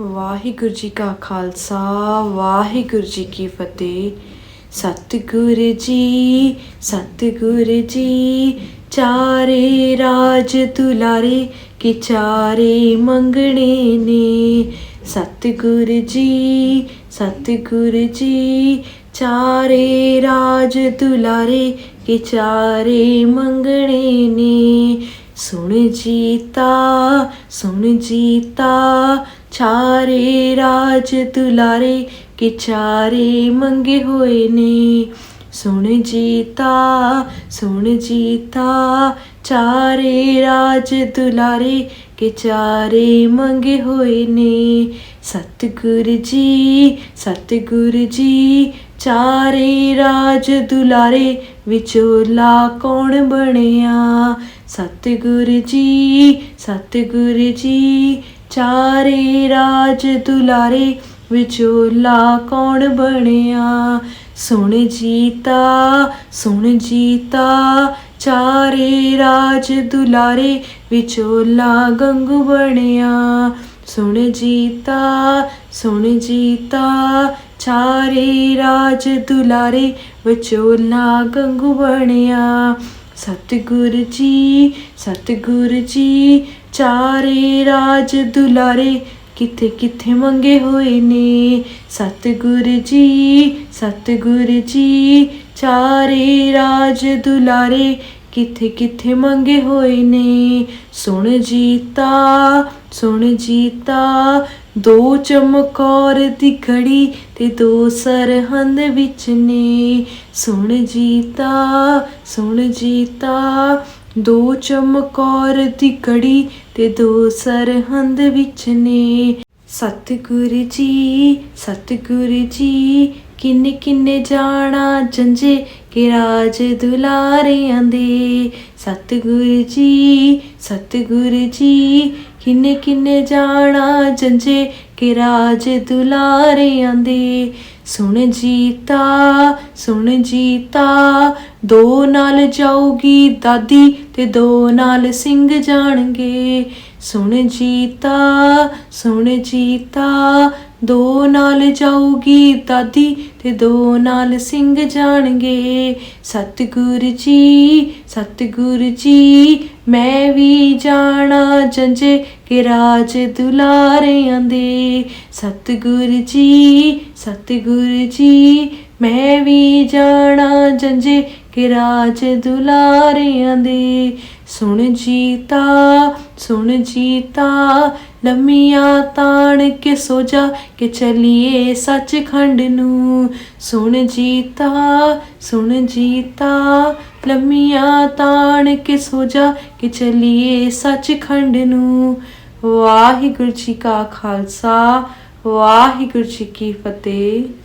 ਵਾਹਿਗੁਰੂ ਜੀ ਕਾ ਖਾਲਸਾ, ਵਾਹਿਗੁਰੂ ਜੀ ਕੀ ਫਤਿਹ। ਸਤਿਗੁਰ ਜੀ ਸਤਿਗੁਰ ਜੀ, ਚਾਰੇ ਰਾਜ ਦੁਲਾਰੇ ਕਿ ਚਾਰੇ ਮੰਗਣੇ ਨੇ। ਸਤਿਗੁਰ ਜੀ ਸਤਿਗੁਰ ਜੀ, ਚਾਰੇ ਰਾਜ ਦੁਲਾਰੇ ਕਿ ਚਾਰੇ ਮੰਗਣੇ ਨੇ। ਸੁਣ ਜੀਤਾ ਸੁਣ ਜੀਤਾ ਚਾਰੇ ਰਾਜ ਦੁਲਾਰੇ ਕਿ ਚਾਰੇ ਮੰਗੇ ਹੋਏ ਨੇ। ਸੁਣ ਜੀਤਾ ਸੁਣ ਜੀਤਾ, ਚਾਰੇ ਰਾਜ ਦੁਲਾਰੇ ਕਿ ਚਾਰੇ ਮੰਗੇ ਹੋਏ ਨੇ। ਸਤਿਗੁਰ ਜੀ ਸਤਿਗੁਰ ਜੀ, ਚਾਰੇ ਰਾਜ ਦੁਲਾਰੇ ਵਿਚੋਲਾ ਕੌਣ ਬਣਿਆ? ਸਤਿਗੁਰ ਜੀ ਸਤਿਗੁਰ ਜੀ ਚਾਰੇ ਰਾਜ ਦੁਲਾਰੇ ਵਿਚੋਲਾ ਕੌਣ ਬਣਿਆ? ਸੁਣ ਜੀਤਾ ਸੁਣ ਜੀਤਾ, ਚਾਰੇ ਰਾਜ ਦੁਲਾਰੇ ਵਿਚੋਲਾ ਗੰਗੂ ਬਣਿਆ। ਸੁਣ ਜੀਤਾ ਸੁਣ ਜੀਤਾ, ਚਾਰੇ ਰਾਜ ਦੁਲਾਰੇ ਵਿਚੋਲਾ ਗੰਗੂ ਬਣਿਆ। ਸਤਿਗੁਰ ਜੀ ਸਤਿਗੁਰ ਜੀ ਚਾਰੇ ਰਾਜ ਦੁਲਾਰੇ, ਕਿੱਥੇ ਕਿੱਥੇ ਮੰਗੇ ਹੋਏ ਨੇ? ਸਤਿਗੁਰ ਜੀ ਸਤਿਗੁਰ ਜੀ ਚਾਰੇ ਰਾਜ ਦੁਲਾਰੇ ਕਿੱਥੇ ਕਿੱਥੇ ਮੰਗੇ ਹੋਏ ਨੇ? ਸੁਣ ਜੀਤਾ ਸੁਣ ਜੀਤਾ, ਦੋ ਚਮਕੌਰ ਦੀ ਘੜੀ ਤੇ ਦੋ ਸਰਹੰਦ ਵਿੱਚ ਨੇ। ਸੁਣ ਜੀਤਾ ਸੁਣ ਜੀਤਾ, ਦੋ ਚਮਕੌਰ ਦੀ ਘੜੀ ਤੇ ਦੋ ਸਰਹੰਦ ਵਿੱਚ ਨੇ। ਸਤਿਗੁਰ ਜੀ ਸਤਿਗੁਰ ਜੀ, ਕਿੰਨੇ ਕਿੰਨੇ ਜਾਣਾ ਜੰਜੇ ਕਿ ਰਾਜ ਦੁਲਾਰਿਆਂ ਦੇ। ਸਤਿਗੁਰ ਜੀ ਸਤਿਗੁਰ ਜੀ, ਕਿੰਨੇ ਕਿੰਨੇ ਜਾਣਾ ਜੰਜੇ ਕਿ ਰਾਜ ਦੁਲਾਰਿਆਂ ਦੇ। ਸੁਣ ਜੀਤਾ ਸੁਣ ਜੀਤਾ, ਦੋ ਨਾਲ ਜਾਊਗੀ ਦਾਦੀ ਤੇ ਦੋ ਨਾਲ ਸਿੰਘ ਜਾਣਗੇ। ਸੁਣ ਜੀਤਾ ਸੁਣ ਜੀਤਾ, ਦੋ ਨਾਲ ਜਾਊਗੀ ਦਾਦੀ ਤੇ ਦੋ ਨਾਲ ਸਿੰਘ ਜਾਣਗੇ। ਸਤਿਗੁਰ ਜੀ ਸਤਿਗੁਰ ਜੀ, ਮੈਂ ਵੀ ਜਾਣਾ ਜੰਜੇ ਕਿ ਰਾਜ ਦੁਲਾਰਿਆਂ ਦੇ। ਸਤਿਗੁਰ ਜੀ ਸਤਿਗੁਰ ਜੀ, ਮੈਂ ਵੀ ਜਾਣਾ ਜੰਜੇ ਕਿ ਰਾਜ ਦੁਲਾਰਿਆਂ ਦੇ ਸੁਣ ਜੀਤਾ ਸੁਣ ਜੀਤਾ, ਲੰਮੀਆਂ ਤਾਣ ਕੇ ਸੋ ਜਾ ਕਿ ਚਲੀਏ ਸੱਚਖੰਡ ਨੂੰ। ਸੁਣ ਜੀਤਾ ਸੁਣ ਜੀਤਾ, ਲੰਮੀਆਂ ਤਾਣ ਕੇ ਸੋ ਜਾ ਕਿ ਚਲੀਏ ਸੱਚਖੰਡ ਨੂੰ। ਵਾਹਿਗੁਰੂ ਜੀ ਕਾ ਖਾਲਸਾ, ਵਾਹਿਗੁਰੂ ਜੀ ਕੀ ਫਤਿਹ।